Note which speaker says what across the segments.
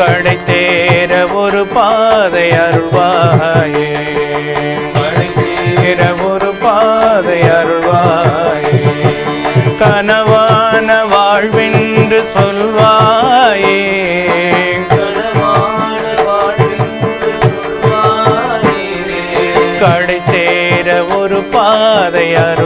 Speaker 1: கடைத்தேர ஒரு பாதை அருள்வாயே. கடைத்தேர ஒரு பாதை அருள்வாயே. கனவான வாழ்வென்று சொல்வாயே. கடைத்தேர ஒரு பாதை அருள்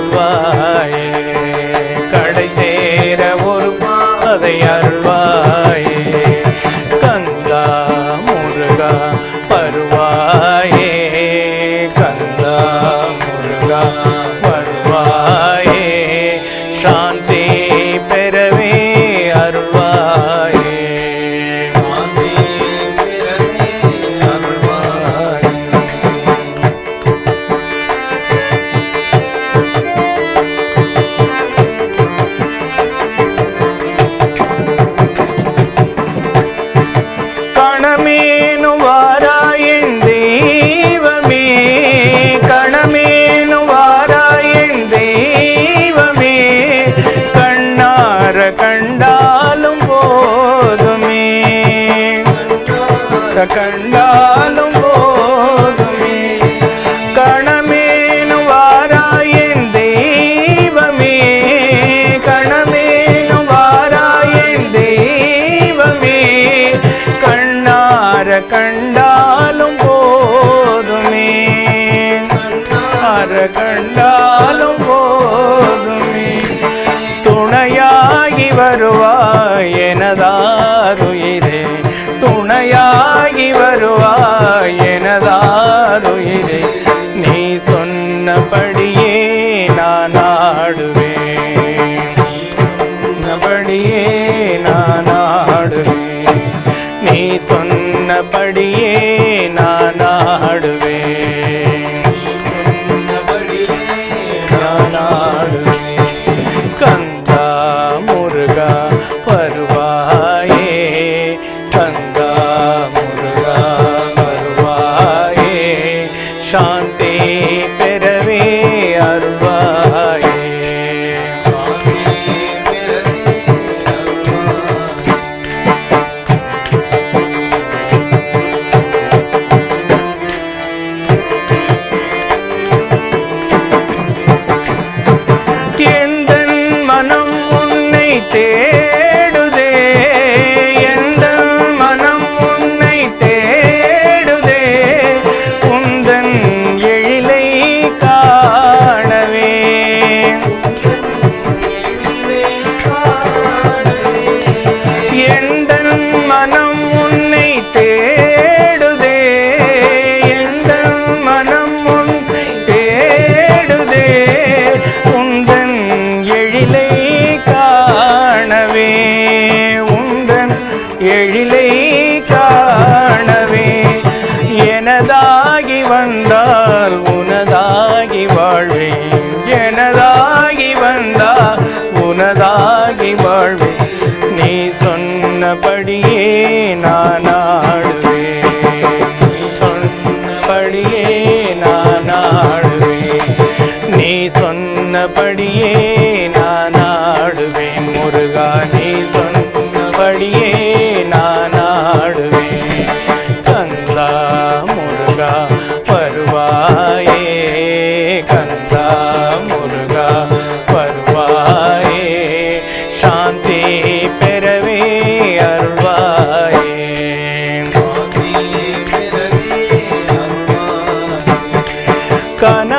Speaker 1: buscan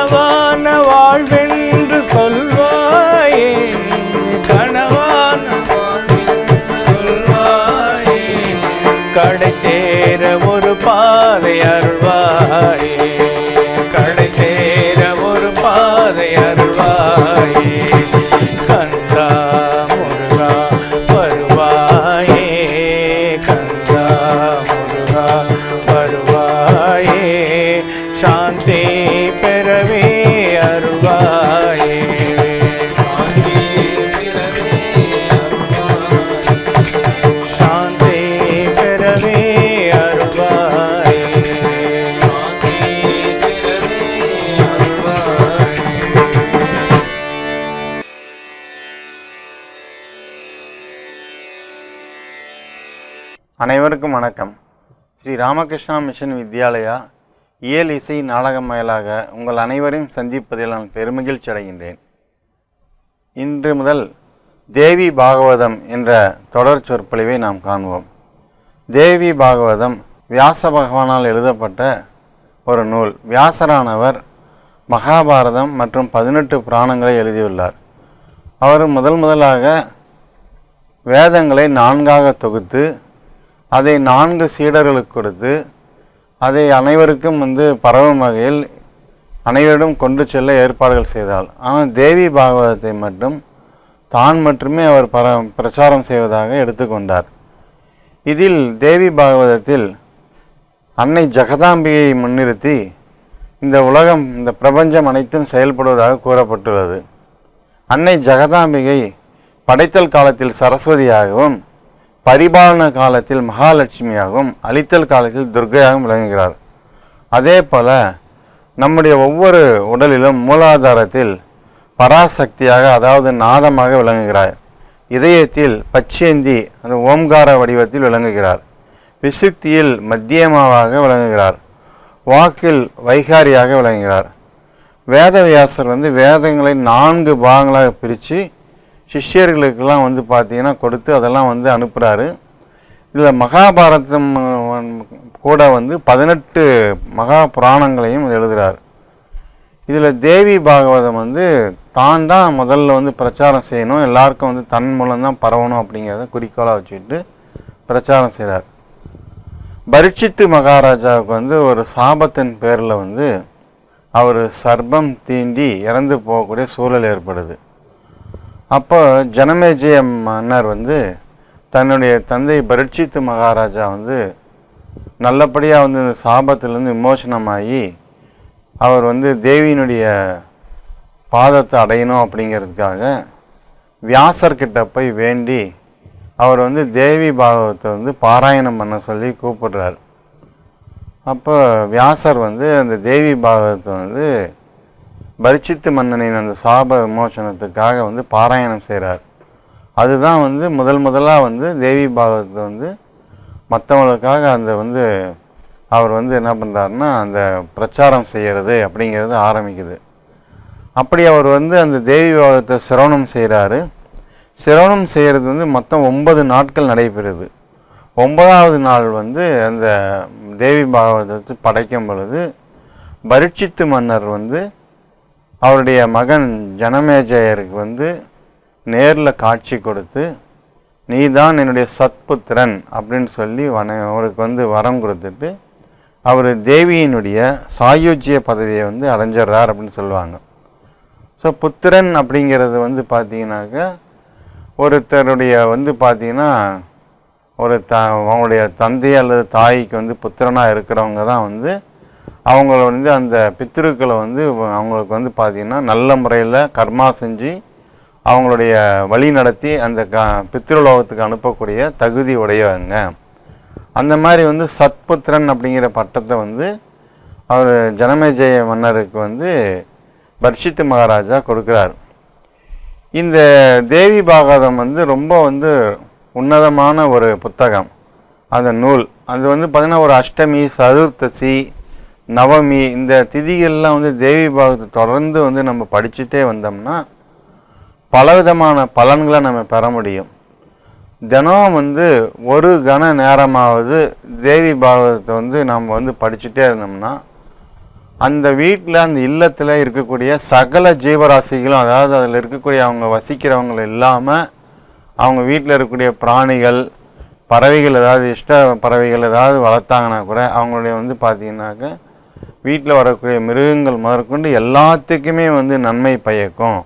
Speaker 2: அனைவருக்கும் வணக்கம். ஸ்ரீ ராமகிருஷ்ணா மிஷன் வித்யாலயா இயல் இசை நாடகம் மேலாக உங்கள் அனைவரையும் சந்திப்பதில் நான் பெருமகிழ்ச்சி அடைகின்றேன். இன்று முதல் தேவி பாகவதம் என்ற தொடர் சொற்பொழிவை நாம் காண்போம். தேவி பாகவதம் வியாச பகவானால் எழுதப்பட்ட ஒரு நூல். வியாசரானவர் மகாபாரதம் மற்றும் பதினெட்டு புராணங்களை எழுதியுள்ளார். அவர் முதல் முதலாக வேதங்களை நான்காக தொகுத்து அதை நான்கு சீடர்களுக்கு கொடுத்து அதை அனைவருக்கும் வந்து பரவும் வகையில் அனைவரிடம் கொண்டு செல்ல ஏற்பாடுகள் செய்தாள். ஆனால் தேவி பாகவதத்தை மட்டும் தான் மட்டுமே அவர் பர பிரச்சாரம் செய்வதாக எடுத்துக்கொண்டார் இதில் தேவி பாகவதத்தில் அன்னை ஜெகதாம்பிகையை முன்னிறுத்தி இந்த உலகம் இந்த பிரபஞ்சம் அனைத்தும் செயல்படுவதாக கூறப்பட்டுள்ளது. அன்னை ஜெகதாம்பிகை படைத்தல் காலத்தில் சரஸ்வதியாகவும் பரிபாலன காலத்தில் மகாலட்சுமியாகவும் அழித்தல் காலத்தில் துர்க்கையாகவும் விளங்குகிறார். அதே போல நம்முடைய ஒவ்வொரு உடலிலும் மூலாதாரத்தில் பராசக்தியாக அதாவது நாதமாக விளங்குகிறார். இதயத்தில் பச்சேந்தி அந்த ஓம்கார வடிவத்தில் விளங்குகிறார். விசுக்தியில் மத்தியமாவாக விளங்குகிறார். வாக்கில் வைகாரியாக விளங்குகிறார். வேதவியாசர் வந்து வேதங்களை நான்கு பாகங்களாக பிரித்து சிஷ்யர்களுக்கெல்லாம் வந்து பார்த்தீங்கன்னா கொடுத்து அதெல்லாம் வந்து அனுப்புகிறாரு இதில் மகாபாரதம் கூட வந்து பதினெட்டு மகா புராணங்களையும் எழுதுகிறார் இதில் தேவி பாகவதம் வந்து தான் தான் முதல்ல வந்து பிரச்சாரம் செய்யணும் எல்லாருக்கும் வந்து தன் மூலம் தான் பரவணும் அப்படிங்கிறத குறிக்கோளாக வச்சுக்கிட்டு பிரச்சாரம் செய்கிறார் பரீட்சித்து மகாராஜாவுக்கு வந்து ஒரு சாபத்தின் பேரில் வந்து அவர் சர்பம் தீண்டி இறந்து போகக்கூடிய சூழல் ஏற்படுது. அப்போ ஜனமேஜய மன்னர் வந்து தன்னுடைய தந்தை பரட்சித்து மகாராஜா வந்து நல்லபடியாக வந்து இந்த சாபத்திலேருந்து விமோசனமாகி அவர் வந்து தேவியினுடைய பாதத்தை அடையணும் அப்படிங்கிறதுக்காக வியாசர்கிட்ட போய் வேண்டி அவர் வந்து தேவி பாகவத்தை வந்து பாராயணம் பண்ண சொல்லி கூப்பிடுறார். அப்போ வியாசர் வந்து அந்த தேவி பாகவத்தை வந்து பரிச்சித்து மன்னனின் அந்த சாப விமோசனத்துக்காக வந்து பாராயணம் செய்கிறார். அதுதான் வந்து முதல் முதலாக வந்து தேவி பாகவத்தை வந்து மற்றவங்களுக்காக அந்த வந்து அவர் வந்து என்ன பண்ணுறாருன்னா அந்த பிரச்சாரம் செய்கிறது அப்படிங்கிறது ஆரம்பிக்குது. அப்படி அவர் வந்து அந்த தேவி பாகத்தை சிரவணம் செய்கிறாரு. சிரவணம் செய்கிறது வந்து மொத்தம் ஒன்பது நாட்கள் நடைபெறுது. ஒன்பதாவது நாள் வந்து அந்த தேவி பாகவதத்தை படைக்கும் பொழுது பரீட்சித்து மன்னர் வந்து அவருடைய மகன் ஜனமேஜயருக்கு வந்து நேரில் காட்சி கொடுத்து நீ தான் என்னுடைய சத்புத்திரன் அப்படின்னு சொல்லி வன அவருக்கு வந்து வரம் கொடுத்துட்டு அவர் தேவியினுடைய சாயுஜ்ய பதவியை வந்து அடைஞ்சிடுறார் அப்படின்னு சொல்லுவாங்க. ஸோ புத்திரன் அப்படிங்கிறது வந்து பார்த்தீங்கன்னாக்கா ஒருத்தருடைய வந்து பார்த்தீங்கன்னா ஒரு த அவங்களுடைய தந்தை அல்லது தாய்க்கு வந்து புத்திரனாக இருக்கிறவங்க தான் வந்து அவங்கள வந்து அந்த பித்திருக்களை வந்து அவங்களுக்கு வந்து பார்த்திங்கன்னா நல்ல முறையில் கர்மா செஞ்சு அவங்களுடைய வழி நடத்தி அந்த க பித்ருலோகத்துக்கு அனுப்பக்கூடிய தகுதி உடையவங்க. அந்த மாதிரி வந்து சத்புத்திரன் அப்படிங்கிற பட்டத்தை வந்து அவர் ஜனமேஜய மன்னருக்கு வந்து பர்ஷித்து மகாராஜா கொடுக்குறார். இந்த தேவி பாகவதம் வந்து ரொம்ப வந்து உன்னதமான ஒரு புத்தகம். அந்த நூல். அது வந்து பார்த்திங்கன்னா ஒரு அஷ்டமி சதுர்த்தசி நவமி இந்த திதிகள்லாம் வந்து தேவி பாகவத்தை தொடர்ந்து வந்து நம்ம படிச்சுட்டே வந்தோம்னா பலவிதமான பலன்களை நம்ம பெற முடியும். தினம் வந்து ஒரு கன நேரமாவது தேவி பாகவதத்தை வந்து நம்ம வந்து படிச்சுட்டே இருந்தோம்னா அந்த வீட்டில் அந்த இல்லத்தில் இருக்கக்கூடிய சகல ஜீவராசிகளும் அதாவது அதில் இருக்கக்கூடிய அவங்க வசிக்கிறவங்க இல்லாமல் அவங்க வீட்டில் இருக்கக்கூடிய பிராணிகள் பறவைகள் ஏதாவது இஷ்ட பறவைகள் ஏதாவது வளர்த்தாங்கன்னா கூட அவங்களுடைய வந்து பார்த்தீங்கன்னாக்க வீட்டில் வரக்கூடிய மிருகங்கள் முதற்கொண்டு எல்லாத்துக்குமே வந்து நன்மை பயக்கும்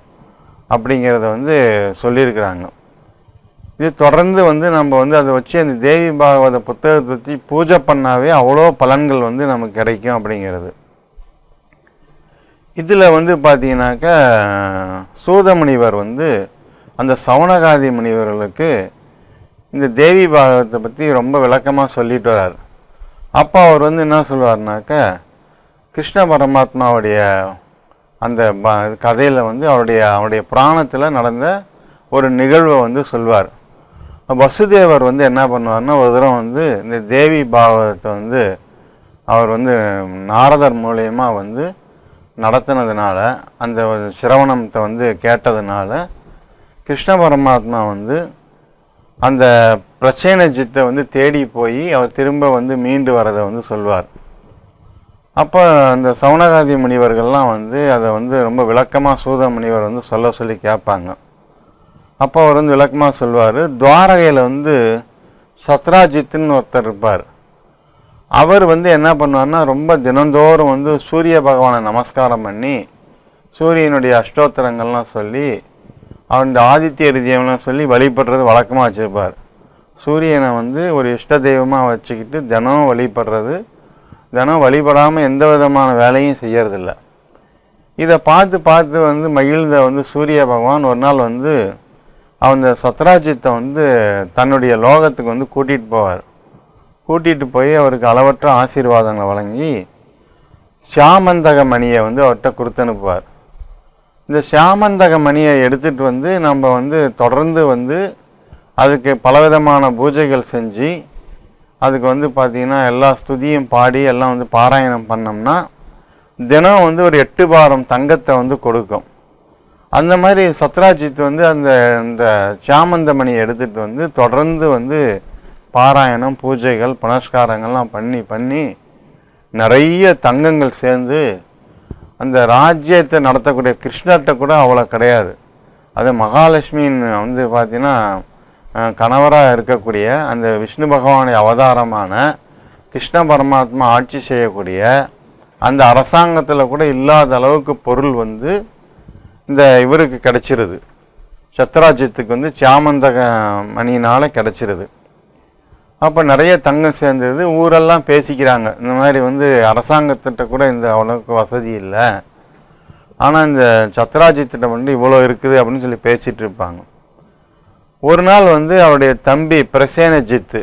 Speaker 2: அப்படிங்கிறத வந்து சொல்லியிருக்கிறாங்க. இது தொடர்ந்து வந்து நம்ம வந்து அதை வச்சு அந்த தேவி பாகவத புத்தகத்தை பற்றி பூஜை பண்ணாவே அவ்வளோ பலன்கள் வந்து நமக்கு கிடைக்கும் அப்படிங்கிறது. இதில் வந்து பார்த்தீங்கன்னாக்கா சூத முனிவர் வந்து அந்த சவுனகாதி முனிவர்களுக்கு இந்த தேவி பாகவத்தை பற்றி ரொம்ப விளக்கமாக சொல்லிட்டு வர்றார். அப்போ அவர் வந்து என்ன சொல்லுவார்னாக்கா கிருஷ்ண பரமாத்மாவுடைய அந்த ப கதையில் வந்து அவருடைய அவருடைய புராணத்தில் நடந்த ஒரு நிகழ்வை வந்து சொல்வார். வசுதேவர் வந்து என்ன பண்ணுவார்னா ஒரு தடவை வந்து இந்த தேவி பாவத்தை வந்து அவர் வந்து நாரதர் மூலயமா வந்து நடத்தினதுனால அந்த சிரவணத்தை வந்து கேட்டதுனால கிருஷ்ண பரமாத்மா வந்து அந்த பிரச்சேனஜித்தை வந்து தேடி போய் அவர் திரும்ப வந்து மீண்டு வரதை வந்து சொல்வார். அப்போ அந்த சவுனகாதி முனிவர்கள்லாம் வந்து அதை வந்து ரொம்ப விளக்கமாக சூத முனிவர் வந்து சொல்ல சொல்லி கேட்பாங்க. அப்போ அவர் வந்து விளக்கமாக சொல்வார். துவாரகையில் வந்து சத்ராஜித்துன்னு ஒருத்தர் இருப்பார். அவர் வந்து என்ன பண்ணுவார்னா ரொம்ப தினந்தோறும் வந்து சூரிய பகவானை நமஸ்காரம் பண்ணி சூரியனுடைய அஷ்டோத்திரங்கள்லாம் சொல்லி அவனுடைய ஆதித்ய ஹிருதயம்லாம் சொல்லி வழிபடுறது வழக்கமாக வச்சுருப்பார். சூரியனை வந்து ஒரு இஷ்ட தெய்வமாக வச்சுக்கிட்டு தினம் வழிபடுறது தினம் வழிபடாமல் எந்த விதமான வேலையும் செய்யறதில்ல. இதை பார்த்து பார்த்து வந்து மகிழ்ந்த வந்து சூரிய பகவான் ஒரு நாள் வந்து அந்த சத்ராஜித்தை வந்து தன்னுடைய லோகத்துக்கு வந்து கூட்டிகிட்டு போவார். கூட்டிகிட்டு போய் அவருக்கு அளவற்ற ஆசீர்வாதங்களை வழங்கி சியாமந்தக மணியை வந்து அவர்கிட்ட கொடுத்து அனுப்புவார். இந்த சியாமந்தக மணியை எடுத்துகிட்டு வந்து நம்ம வந்து தொடர்ந்து வந்து அதுக்கு பலவிதமான பூஜைகள் செஞ்சு அதுக்கு வந்து பார்த்திங்கன்னா எல்லா ஸ்துதியும் பாடி எல்லாம் வந்து பாராயணம் பண்ணோம்னா தினம் வந்து ஒரு எட்டு பாரம் தங்கத்தை வந்து கொடுக்கும். அந்த மாதிரி சத்ராஜித் வந்து அந்த இந்த சாமந்தமணியை எடுத்துகிட்டு வந்து தொடர்ந்து வந்து பாராயணம் பூஜைகள் புனஸ்காரங்கள்லாம் பண்ணி பண்ணி நிறைய தங்கங்கள் சேர்ந்து அந்த ராஜ்யத்தை நடத்தக்கூடிய கிருஷ்ணர்கிட்ட கூட அவ்வளோ கிடையாது. அது மகாலட்சுமின்னு வந்து பார்த்தீங்கன்னா கணவராக இருக்கக்கூடிய அந்த விஷ்ணு பகவானுடைய அவதாரமான கிருஷ்ண பரமாத்மா ஆட்சி செய்யக்கூடிய அந்த அரசாங்கத்தில் கூட இல்லாத அளவுக்கு பொருள் வந்து இந்த இவருக்கு கிடச்சிருது. சத்ராஜ்யத்துக்கு வந்து சாமந்தக மணியினால் கிடச்சிருது. அப்போ நிறைய தங்கம் சேர்ந்தது ஊரெல்லாம் பேசிக்கிறாங்க. இந்த மாதிரி வந்து அரசாங்கத்திட்ட கூட இந்த அவ்வளோக்கு வசதி இல்லை. ஆனால் இந்த சத்ராஜ்யத்திட்ட வந்து இவ்வளோ இருக்குது அப்படின்னு சொல்லி பேசிகிட்டு இருப்பாங்க. ஒரு நாள் வந்து அவருடைய தம்பி பிரசேனஜித்து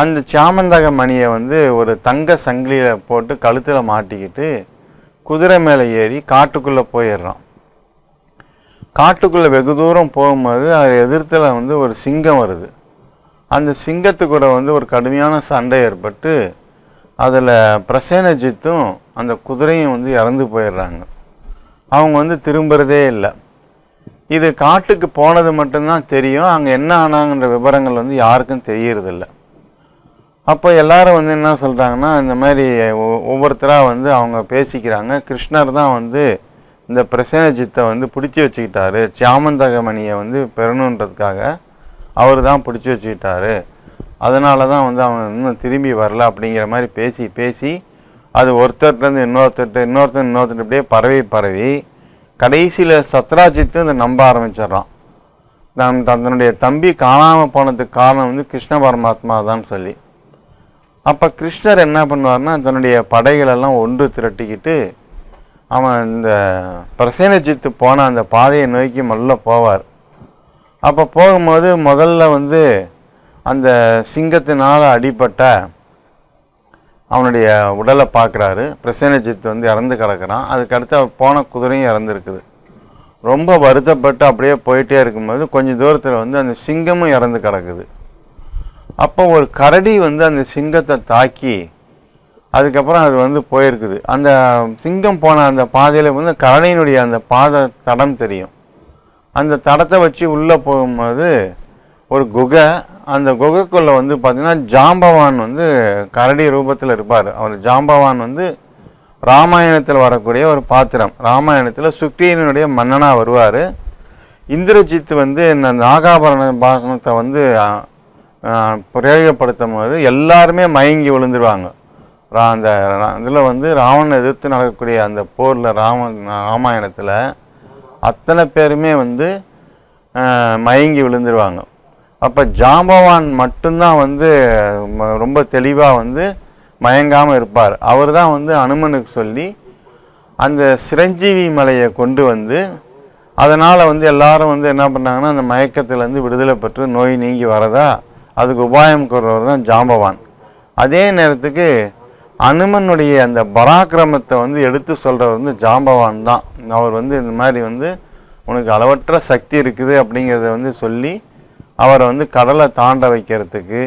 Speaker 2: அந்த சாமந்தக மணியை வந்து ஒரு தங்க சங்கிலியில் போட்டு கழுத்தில் மாட்டிக்கிட்டு குதிரை மேலே ஏறி காட்டுக்குள்ளே போயிடுறான். காட்டுக்குள்ளே வெகு தூரம் போகும்போது அது எதிர்த்தில் வந்து ஒரு சிங்கம் வருது. அந்த சிங்கத்து கூட வந்து ஒரு கடுமையான சண்டை ஏற்பட்டு அதில் பிரசேனஜித்தும் அந்த குதிரையும் வந்து இறந்து போயிடுறாங்க. அவங்க வந்து திரும்புறதே இல்லை. இது காட்டுக்கு போனது மட்டும்தான் தெரியும். அங்கே என்ன ஆனாங்கன்ற விவரங்கள் வந்து யாருக்கும் தெரியறதில்ல. அப்போ எல்லாரும் வந்து என்ன சொல்கிறாங்கன்னா இந்த மாதிரி ஒவ்வொருத்தராக வந்து அவங்க பேசிக்கிறாங்க. கிருஷ்ணர் தான் வந்து இந்த பிரசேனஜித்தை வந்து பிடிச்சி வச்சுக்கிட்டாரு. சாமந்தகமணியை வந்து பெறணுன்றதுக்காக அவர் தான் பிடிச்சி வச்சுக்கிட்டாரு. அதனால தான் வந்து அவன் இன்னும் திரும்பி வரல அப்படிங்கிற மாதிரி பேசி பேசி அது ஒருத்தர்கிட்டருந்து இன்னொருத்தர்கிட்ட இன்னொருத்தர் இன்னொருத்தர் இப்படியே பரவி பரவி கடைசியில் சத்ராஜித்து அதை நம்ப ஆரம்பிச்சிடுறான். தன் தன்னுடைய தம்பி காணாமல் போனதுக்கு காரணம் வந்து கிருஷ்ண பரமாத்மா தான் சொல்லி. அப்போ கிருஷ்ணர் என்ன பண்ணுவார்னா தன்னுடைய படைகளெல்லாம் ஒன்று திரட்டிக்கிட்டு அவன் இந்த பிரசேனஜித்து போன அந்த பாதையை நோக்கி முதல்ல போவார். அப்போ போகும்போது முதல்ல வந்து அந்த சிங்கத்தினால் அடிப்பட்ட அவனுடைய உடலை பார்க்குறாரு. பிரசேனஜித் வந்து இறந்து கிடக்கிறான். அதுக்கடுத்து அவர் போன குதிரையும் இறந்துருக்குது. ரொம்ப வருத்தப்பட்டு அப்படியே போயிட்டே இருக்கும்போது கொஞ்சம் தூரத்தில் வந்து அந்த சிங்கமும் இறந்து கிடக்குது. அப்போ ஒரு கரடி வந்து அந்த சிங்கத்தை தாக்கி அதுக்கப்புறம் அது வந்து போயிருக்குது. அந்த சிங்கம் போன அந்த பாதையில் வந்து கரடியினுடைய அந்த பாத தடம் தெரியும். அந்த தடத்தை வச்சு உள்ளே போகும்போது ஒரு குகை அந்த குகைக்குள்ளே வந்து பார்த்திங்கன்னா ஜாம்பவான் வந்து கரடி ரூபத்தில் இருப்பார். அவர் ஜாம்பவான் வந்து ராமாயணத்தில் வரக்கூடிய ஒரு பாத்திரம். ராமாயணத்தில் சுக்ரீவனுடைய மன்னனாக வருவார். இந்திரஜித் வந்து இந்த நாகாபரண பாஷணத்தை வந்து பிரயோகப்படுத்தும் போது எல்லாருமே மயங்கி விழுந்துருவாங்க. ரா அந்த இதில் வந்து ராவணன் எதிர்த்து நடக்கக்கூடிய அந்த போரில் ராம ராமாயணத்தில் அத்தனை பேருமே வந்து மயங்கி விழுந்துருவாங்க. அப்போ ஜாம்பவான் மட்டும்தான் வந்து ரொம்ப தெளிவாக வந்து மயங்காமல் இருப்பார். அவர் தான் வந்து அனுமனுக்கு சொல்லி அந்த சிரஞ்சீவி மலையை கொண்டு வந்து அதனால் வந்து எல்லாரும் வந்து என்ன பண்ணாங்கன்னா அந்த மயக்கத்திலேருந்து விடுதலை பெற்று நோய் நீங்கி வரதா அதுக்கு உபாயம் கூறுறவர் தான் ஜாம்பவான். அதே நேரத்துக்கு அனுமனுடைய அந்த பராக்கிரமத்தை வந்து எடுத்து சொல்கிறவர் வந்து ஜாம்பவான் தான். அவர் வந்து இந்த மாதிரி வந்து உனக்கு அளவற்ற சக்தி இருக்குது அப்படிங்கிறத வந்து சொல்லி அவரை வந்து கடலை தாண்ட வைக்கிறதுக்கு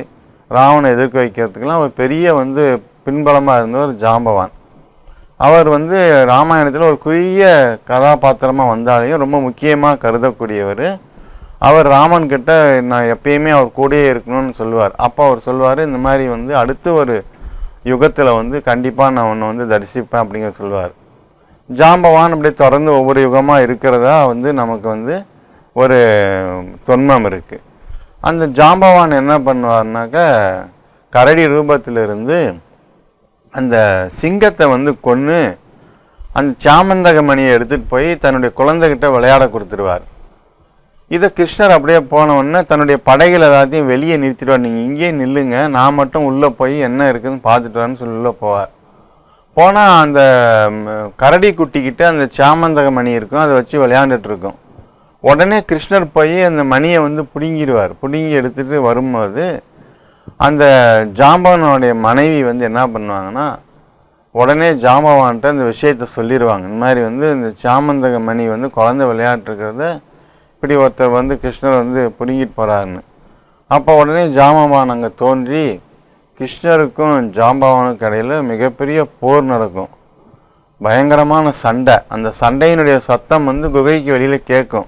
Speaker 2: ராவணை எதிர்க்க வைக்கிறதுக்கெல்லாம் ஒரு பெரிய வந்து பின்பலமாக இருந்த ஒரு ஜாம்பவான். அவர் வந்து ராமாயணத்தில் ஒரு குறுகிய கதாபாத்திரமாக வந்தாலையும் ரொம்ப முக்கியமாக கருதக்கூடியவர். அவர் ராமன் கிட்ட நான் எப்பயுமே அவர் கூடயே இருக்கணும்னு சொல்லுவார். அப்போ அவர் சொல்லுவார் இந்த மாதிரி வந்து அடுத்து ஒரு யுகத்தில் வந்து கண்டிப்பாக நான் உன்னை வந்து தரிசிப்பேன் அப்படிங்கிற சொல்லுவார். ஜாம்பவான் அப்படியே தொடர்ந்து ஒவ்வொரு யுகமாக இருக்கிறதா வந்து நமக்கு வந்து ஒரு தொன்மம் இருக்குது அந்த ஜாம்பவான் என்ன பண்ணுவார்னாக்க கரடி ரூபத்திலிருந்து அந்த சிங்கத்தை வந்து கொன்று அந்த சாமந்தக மணியை எடுத்துகிட்டு போய் தன்னுடைய குழந்தைகிட்ட விளையாட கொடுத்துருவார். இதை கிருஷ்ணர் அப்படியே போனவுடனே தன்னுடைய படைகள் எல்லாத்தையும் வெளியே நிறுத்திடுவார். நீங்கள் இங்கேயே நில்லுங்க நான் மட்டும் உள்ளே போய் என்ன இருக்குதுன்னு பார்த்துட்டு வரேன்னு சொல்லி உள்ளே போவார். போனால் அந்த கரடி குட்டிக்கிட்ட அந்த சாமந்தக மணி இருக்கும் அதை வச்சு விளையாண்டுட்டு இருக்கும். உடனே கிருஷ்ணர் போய் அந்த மணியை வந்து பிடுங்கிடுவார் பிடுங்கி எடுத்துகிட்டு வரும்போது அந்த ஜாம்பவனுடைய மனைவி வந்து என்ன பண்ணுவாங்கன்னா உடனே ஜாம்பவான்கிட்ட அந்த விஷயத்த சொல்லிடுவாங்க இந்த மாதிரி வந்து இந்த சாமந்தக மணி வந்து குழந்தை விளையாட்டுருக்கிறத இப்படி ஒருத்தர் வந்து கிருஷ்ணர் வந்து பிடுங்கிட்டு போகிறாருன்னு அப்போ உடனே ஜாம்பவான் அங்கே தோன்றி கிருஷ்ணருக்கும் ஜாம்பவானுக்கு இடையில் மிகப்பெரிய போர் நடக்கும். பயங்கரமான சண்டை. அந்த சண்டையினுடைய சத்தம் வந்து குகைக்கு வெளியில் கேட்கும்.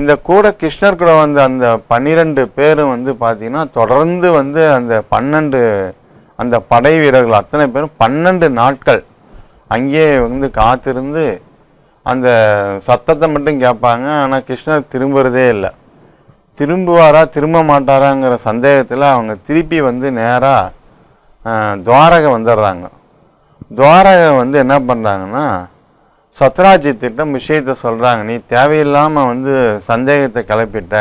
Speaker 2: இந்த கூட கிருஷ்ணர் கூட வந்த அந்த பன்னிரெண்டு பேரும் வந்து பார்த்தீங்கன்னா தொடர்ந்து வந்து அந்த பன்னெண்டு அந்த படை வீரர்கள் அத்தனை பேரும் பன்னெண்டு நாட்கள் அங்கேயே வந்து காத்திருந்து அந்த சத்தத்தை மட்டும் கேட்பாங்க. ஆனால் கிருஷ்ணர் திரும்புறதே இல்லை. திரும்புவாரா திரும்ப மாட்டாராங்கிற சந்தேகத்தில் அவங்க திருப்பி வந்து நேராக துவாரகை வந்துடுறாங்க. துவாரகை வந்து என்ன பண்ணுறாங்கன்னா சத்ராஜ்யத்திட்டம் விஷயத்த சொல்கிறாங்க நீ தேவையில்லாமல் வந்து சந்தேகத்தை கிளப்பிட்ட.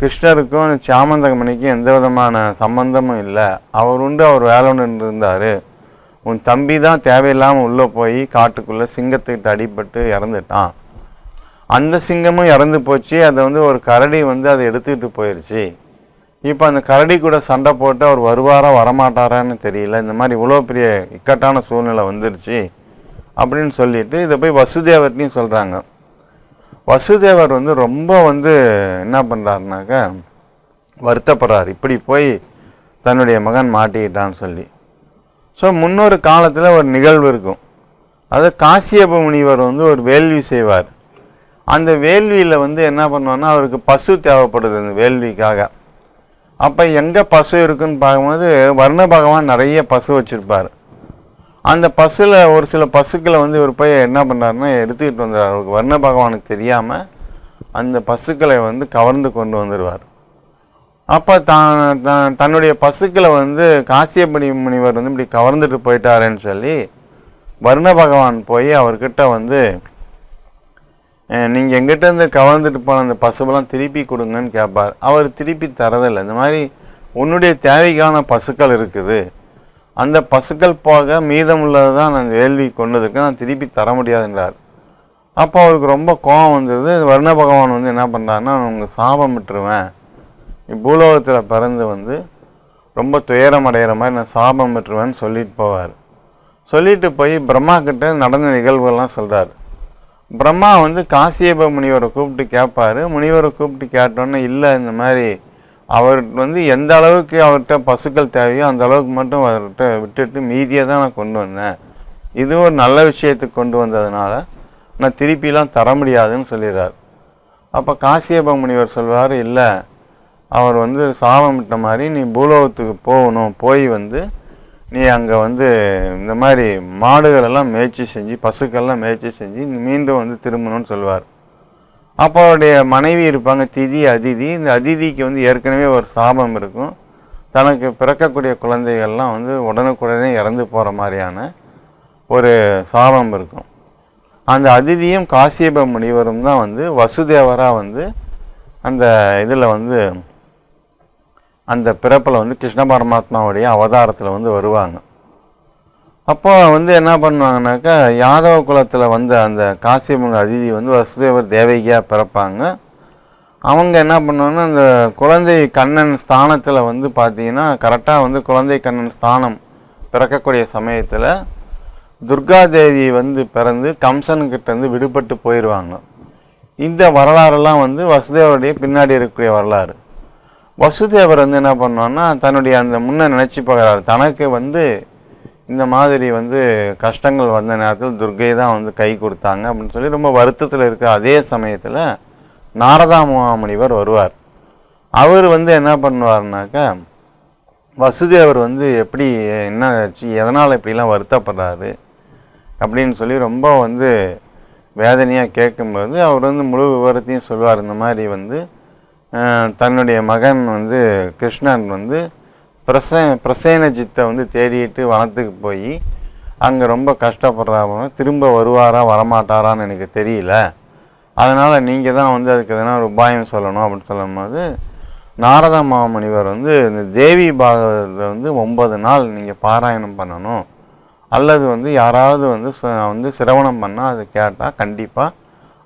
Speaker 2: கிருஷ்ணருக்கும் சாமந்தகமணிக்கும் எந்த விதமான சம்பந்தமும் இல்லை. அவர் உண்டு அவர் வேலை இருந்தார். உன் தம்பி தான் தேவையில்லாமல் உள்ளே போய் காட்டுக்குள்ளே சிங்கத்துக்கிட்ட அடிபட்டு இறந்துட்டான். அந்த சிங்கமும் இறந்து போச்சு. அதை வந்து ஒரு கரடி வந்து அதை எடுத்துக்கிட்டு போயிடுச்சு இப்போ அந்த கரடி கூட சண்டை போட்டு அவர் வருவாரா வரமாட்டாரான்னு தெரியல. இந்த மாதிரி இவ்வளோ பெரிய இக்கட்டான சூழ்நிலை வந்துருச்சு. அப்படின்னு சொல்லிட்டு இதை போய் வசுதேவர்ட்டையும் சொல்கிறாங்க வசுதேவர் வந்து ரொம்ப வந்து என்ன பண்ணுறாருனாக்க வருத்தப்படுறார். இப்படி போய் தன்னுடைய மகன் மாட்டிக்கிட்டான்னு சொல்லி. ஸோ முன்னொரு காலத்தில் ஒரு நிகழ்வு இருக்கும். அது காசியப்ப முனிவர் வந்து ஒரு வேள்வி செய்வார். அந்த வேள்வியில் வந்து என்ன பண்ணுவார்னா அவருக்கு பசு தேவைப்படுது அந்த வேள்விக்காக. அப்போ எங்கே பசு இருக்குன்னு பார்க்கும்போது வர்ண பகவான் நிறைய பசு வச்சுருப்பார். அந்த பஸ்ஸில் ஒரு சில பசுக்களை வந்து இவர் போய் என்ன பண்ணார்னா எடுத்துக்கிட்டு வந்துடுவார் அவருக்கு வர்ண பகவானுக்கு தெரியாமல் அந்த பசுக்களை வந்து கவர்ந்து கொண்டு வந்துடுவார். அப்போ தான் தான் தன்னுடைய பசுக்களை வந்து காசியப்படி முனிவர் வந்து இப்படி கவர்ந்துட்டு போயிட்டாருன்னு சொல்லி வர்ண பகவான் போய் அவர்கிட்ட வந்து நீங்கள் எங்கிட்டேருந்து கவர்ந்துட்டு போன அந்த பசுவெல்லாம் திருப்பி கொடுங்கன்னு கேட்பார் அவர் திருப்பி தரதில்லை. இந்த மாதிரி உன்னுடைய தேவைக்கான பசுக்கள் இருக்குது. அந்த பசுக்கள் போக மீதம் உள்ளது தான் நான் வேள்வி கொண்டதுக்கு நான் திருப்பி தர முடியாதுன்றார். அப்போ அவருக்கு ரொம்ப கோபம் வந்தது. வருண பகவான் வந்து என்ன பண்ணுறாருன்னா உங்களுக்கு சாபம் விட்டுருவேன் பூலோகத்தில் பிறந்து வந்து ரொம்ப துயரம் அடைகிற மாதிரி நான் சாபம் விட்டுருவேன்னு சொல்லிட்டு போவார். சொல்லிட்டு போய் பிரம்மா கிட்ட நடந்த நிகழ்வுகள்லாம் சொல்கிறார் பிரம்மா வந்து காசியப முனிவரை கூப்பிட்டு கேட்பாரு. முனிவரை கூப்பிட்டு கேட்டோன்னே இல்லை இந்த மாதிரி அவர் வந்து எந்த அளவுக்கு அவர்கிட்ட பசுக்கள் தேவையோ அந்த அளவுக்கு மட்டும் அவர்கிட்ட விட்டுட்டு மீதியை தான் நான் கொண்டு வந்தேன். இது ஒரு நல்ல விஷயத்துக்கு கொண்டு வந்ததுனால நான் திருப்பிலாம் தர முடியாதுன்னு சொல்லிடுறார். அப்போ காசியப முனிவர் சொல்வார் இல்லை அவர் வந்து சாபம் விட்ட மாதிரி நீ பூலோகத்துக்கு போகணும். போய் வந்து நீ அங்கே வந்து இந்த மாதிரி மாடுகளெல்லாம் மேய்ச்சி செஞ்சு பசுக்கள்லாம் மேய்ச்சி செஞ்சு மீண்டும் வந்து திரும்பணும்னு சொல்லுவார் அப்போ அவருடைய மனைவி இருப்பாங்க திதி அதிதி. இந்த அதிதிக்கு வந்து ஏற்கனவே ஒரு சாபம் இருக்கும். தனக்கு பிறக்கக்கூடிய குழந்தைகள்லாம் வந்து உடனுக்குடனே இறந்து போகிற மாதிரியான ஒரு சாபம் இருக்கும். அந்த அதிதியும் காசியப முனிவரும் தான் வந்து வசுதேவராக வந்து அந்த இதில் வந்து அந்த பிறப்பில் வந்து கிருஷ்ண பரமாத்மாவுடைய அவதாரத்தில் வந்து வருவாங்க. அப்போ வந்து என்ன பண்ணுவாங்கனாக்கா யாதவ குலத்தில் வந்த அந்த காசியம்மன் அதிதி வந்து வசுதேவர் தேவகியாக பிறப்பாங்க. அவங்க என்ன பண்ணுவாங்கன்னா அந்த குழந்தை கண்ணன் ஸ்தானத்தில் வந்து பார்த்தீங்கன்னா கரெக்டாக வந்து குழந்தை கண்ணன் ஸ்தானம் பிறக்கக்கூடிய சமயத்தில் துர்காதேவி வந்து பிறந்து கம்சன்கிட்டேருந்து விடுபட்டு போயிடுவாங்க இந்த வரலாறெல்லாம் வந்து வசுதேவருடைய பின்னாடி இருக்கக்கூடிய வரலாறு. வசுதேவர் வந்து என்ன பண்ணுவான்னா தன்னுடைய அந்த முன்ன நினச்சி பார்க்குறாரு. தனக்கு வந்து இந்த மாதிரி வந்து கஷ்டங்கள் வந்த நேரத்தில் துர்கை தான் வந்து கை கொடுத்தாங்க அப்படின்னு சொல்லி ரொம்ப வருத்தத்தில் இருக்க அதே சமயத்தில் நாரதா முனிவர் வருவார். அவர் வந்து என்ன பண்ணுவார்னாக்கா வசுதேவர் வந்து எப்படி என்ன ஆச்சு எதனால் இப்படிலாம் வருத்தப்படுறாரு? அப்படின்னு சொல்லி ரொம்ப வந்து வேதனையாக கேட்கும்போது அவர் வந்து முழு விவரத்தையும் சொல்லுவார் இந்த மாதிரி வந்து தன்னுடைய மகன் வந்து கிருஷ்ணன் வந்து பிரச பிரசேனஜித்தை வந்து தேடிட்டு வனத்துக்கு போய் அங்கே ரொம்ப கஷ்டப்படுறாங்க திரும்ப வருவாரா வரமாட்டாரான்னு எனக்கு தெரியல. அதனால் நீங்கள் தான் வந்து அதுக்கு எதனா ஒரு உபாயம் சொல்லணும் அப்படின்னு சொல்லும்போது நாரத மாமணிவர் வந்து இந்த தேவி பாகவத்தை வந்து ஒன்பது நாள் நீங்கள் பாராயணம் பண்ணணும். அல்லது வந்து யாராவது வந்து ச- வந்து சிரவணம் பண்ணால் அதை கேட்டால் கண்டிப்பாக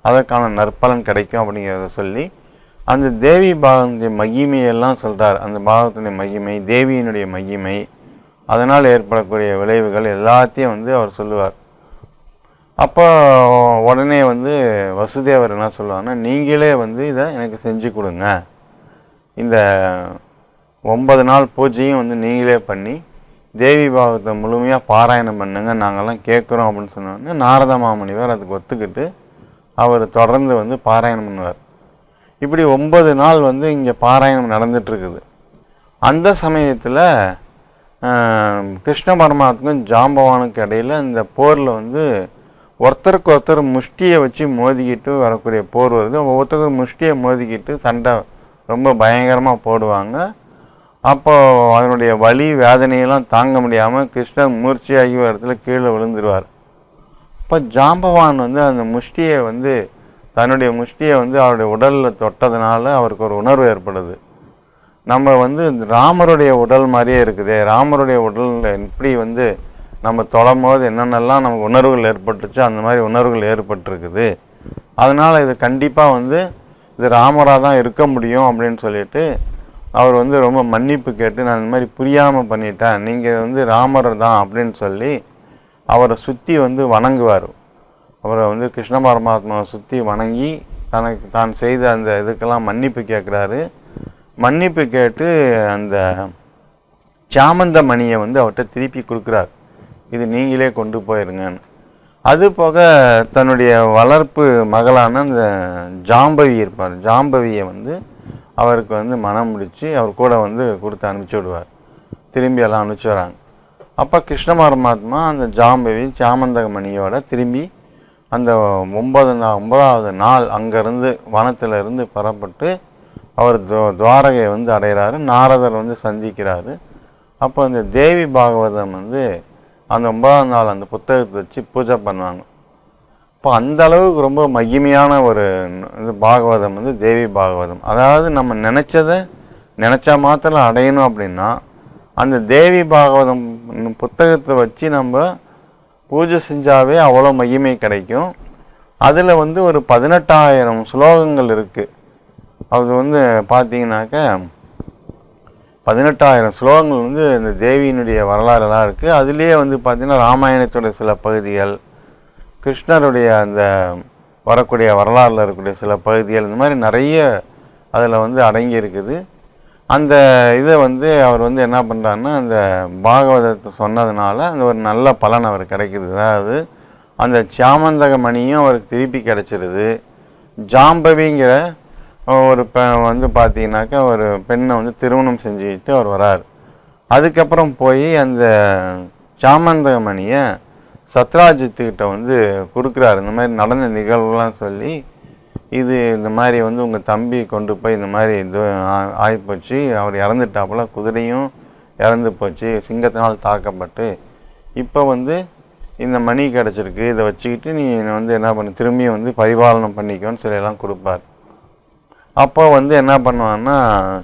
Speaker 2: அதற்கான நற்பலன் கிடைக்கும் அப்படிங்கிறத சொல்லி அந்த தேவி பாகத்தினுடைய மகிமையெல்லாம் சொல்கிறார் அந்த பாகத்தினுடைய மகிமை தேவியினுடைய மகிமை அதனால் ஏற்படக்கூடிய விளைவுகள் எல்லாத்தையும் வந்து அவர் சொல்லுவார். அப்போ உடனே வந்து வசுதேவர் என்ன சொல்லுவாங்கன்னா நீங்களே வந்து இதை எனக்கு செஞ்சு கொடுங்க. இந்த ஒன்பது நாள் பூஜையும் வந்து நீங்களே பண்ணி தேவி பாகத்தை முழுமையாக பாராயணம் பண்ணுங்க நாங்கள்லாம் கேட்குறோம் அப்படின்னு சொன்னோடனே நாரத மாமணிவர் அதுக்கு ஒத்துக்கிட்டு அவர் தொடர்ந்து வந்து பாராயணம் பண்ணுவார். இப்படி ஒன்பது நாள் வந்து இங்கே பாராயணம் நடந்துகிட்ருக்குது அந்த சமயத்தில் கிருஷ்ண பரமாத்மக்கும் ஜாம்பவானுக்கு இடையில் இந்த போரில் வந்து ஒருத்தருக்கு ஒருத்தர் முஷ்டியை வச்சு மோதிக்கிட்டு வரக்கூடிய போர் வருது. ஒவ்வொருத்தருக்கும் முஷ்டியை மோதிக்கிட்டு சண்டை ரொம்ப பயங்கரமாக போடுவாங்க. அப்போது அதனுடைய வலி வேதனையெல்லாம் தாங்க முடியாமல் கிருஷ்ணர் மூர்ச்சியாகி ஒரு இடத்துல கீழே விழுந்துருவார். இப்போ ஜாம்பவான் வந்து அந்த முஷ்டியை வந்து தன்னுடைய முஷ்டியை வந்து அவருடைய உடலில் தொட்டதுனால அவருக்கு ஒரு உணர்வு ஏற்படுது. நம்ம வந்து இந்த ராமருடைய உடல் மாதிரியே இருக்குது ராமருடைய உடலில் எப்படி வந்து நம்ம தொடும் போது என்னென்னலாம் நமக்கு உணர்வுகள் ஏற்பட்டுச்சோ அந்த மாதிரி உணர்வுகள் ஏற்பட்டிருக்குது. அதனால் இது கண்டிப்பாக வந்து இது ராமராக தான் இருக்க முடியும் அப்படின்னு சொல்லிட்டு அவர் வந்து ரொம்ப மன்னிப்பு கேட்டு நான் இந்த மாதிரி புரியாமல் பண்ணிட்டேன் நீங்கள் வந்து ராமர் தான் அப்படின்னு சொல்லி அவரை சுற்றி வந்து வணங்குவார். அவரை வந்து கிருஷ்ண பரமாத்மாவை சுற்றி வணங்கி தனக்கு தான் செய்த அந்த இதுக்கெல்லாம் மன்னிப்பு கேட்குறாரு. மன்னிப்பு கேட்டு அந்த சாமந்த மணியை வந்து அவர்கிட்ட திருப்பி கொடுக்குறார். இது நீங்களே கொண்டு போயிருங்கன்னு. அது போக தன்னுடைய வளர்ப்பு மகளான அந்த ஜாம்பவி இருப்பார். ஜாம்பவியை வந்து அவருக்கு வந்து மனம் முடித்து அவர் கூட வந்து கொடுத்து அனுப்பிச்சி விடுவார். திரும்பி எல்லாம் அனுப்பிச்சி வராங்க. அப்போ கிருஷ்ண பரமாத்மா அந்த ஜாம்பவி சாமந்தக மணியோட திரும்பி அந்த ஒன்பது நா ஒன்பதாவது நாள் அங்கேருந்து வனத்தில் இருந்து புறப்பட்டு அவர் துவ துவாரகையை வந்து அடைகிறாரு. நாரதர் வந்து சந்திக்கிறாரு. அப்போ அந்த தேவி பாகவதம் வந்து அந்த ஒன்பதாம் நாள் அந்த புத்தகத்தை வச்சு பூஜை பண்ணுவாங்க. இப்போ அந்த அளவுக்கு ரொம்ப மகிமையான ஒரு இது பாகவதம் வந்து தேவி பாகவதம். அதாவது நம்ம நினச்சதை நினச்சா மாத்திரம் அடையணும் அப்படின்னா அந்த தேவி பாகவதம் புத்தகத்தை வச்சு நம்ம பூஜை செஞ்சாவே அவ்வளோ மகிமை கிடைக்கும். அதில் வந்து ஒரு பதினெட்டாயிரம் ஸ்லோகங்கள் இருக்குது அது வந்து பார்த்தீங்கன்னாக்க பதினெட்டாயிரம் ஸ்லோகங்கள் வந்து இந்த தேவியினுடைய வரலாறுலாம் இருக்குது அதுலேயே வந்து பார்த்திங்கன்னா ராமாயணத்தோட சில பகுதிகள் கிருஷ்ணருடைய அந்த வரக்கூடிய வரலாறில் இருக்கக்கூடிய சில பகுதிகள் இந்த மாதிரி நிறைய அதில் வந்து அடங்கி இருக்குது. அந்த இதை வந்து அவர் வந்து என்ன பண்ணுறாருன்னா அந்த பாகவதத்தை சொன்னதுனால அந்த ஒரு நல்ல பலன் அவர் கிடைக்கிது. அதாவது அந்த சாமந்தக மணியும் அவருக்கு திருப்பி கிடச்சிருது. ஜாம்பவிங்கிற ஒரு பெ வந்து பார்த்தீங்கன்னாக்கா ஒரு பெண்ணை வந்து திருமணம் செஞ்சுக்கிட்டு அவர் வரார். அதுக்கப்புறம் போய் அந்த சாமந்தக மணியை சத்ராஜித்துக்கிட்ட வந்து கொடுக்குறாரு. இந்த மாதிரி நடந்த நிகழ்வுலாம் சொல்லி இது இந்த மாதிரி வந்து உங்கள் தம்பி கொண்டு போய் இந்த மாதிரி இது ஆ- அவர் இறந்துட்டாப்புல குதிரையும் இறந்து போச்சு சிங்கத்தினால் தாக்கப்பட்டு. இப்போ வந்து இந்த மணி கிடச்சிருக்கு. இதை வச்சுக்கிட்டு நீ வந்து என்ன பண்ணு திரும்பியும் வந்து பரிபாலனம் பண்ணிக்கோன்னு சிலையெல்லாம் எல்லாம் கொடுப்பார். அப்போ வந்து என்ன பண்ணுவான்னா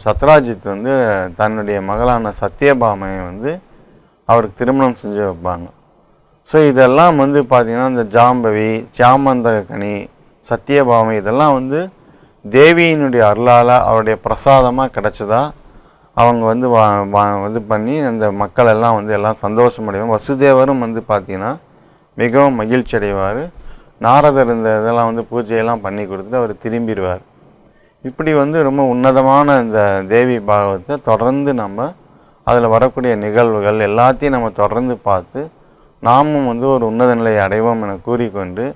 Speaker 2: சத்ராஜித் வந்து தன்னுடைய மகளான சத்யபாமையை வந்து அவருக்கு திருமணம் செஞ்சு வைப்பாங்க. ஸோ இதெல்லாம் வந்து பார்த்திங்கன்னா இந்த ஜாம்பவி சாமந்தகனி சத்யபாமை இதெல்லாம் வந்து தேவியினுடைய அருளால் அவருடைய பிரசாதமாக கிடச்சதா? அவங்க வந்து வா வா- இது பண்ணி அந்த மக்கள் எல்லாம் வந்து எல்லாம் சந்தோஷமடைவாங்க வசுதேவரும் வந்து பார்த்திங்கன்னா மிகவும் மகிழ்ச்சி அடைவார். நாரதர் இந்த இதெல்லாம் வந்து பூஜையெல்லாம் பண்ணி கொடுத்துட்டு அவர் திரும்பிடுவார். இப்படி வந்து ரொம்ப உன்னதமான இந்த தேவி பாகவத்தை தொடர்ந்து நம்ம அதில் வரக்கூடிய நிகழ்வுகள் எல்லாத்தையும் நம்ம தொடர்ந்து பார்த்து நாமும் வந்து ஒரு உன்னத நிலையை அடைவோம் என கூறிக்கொண்டு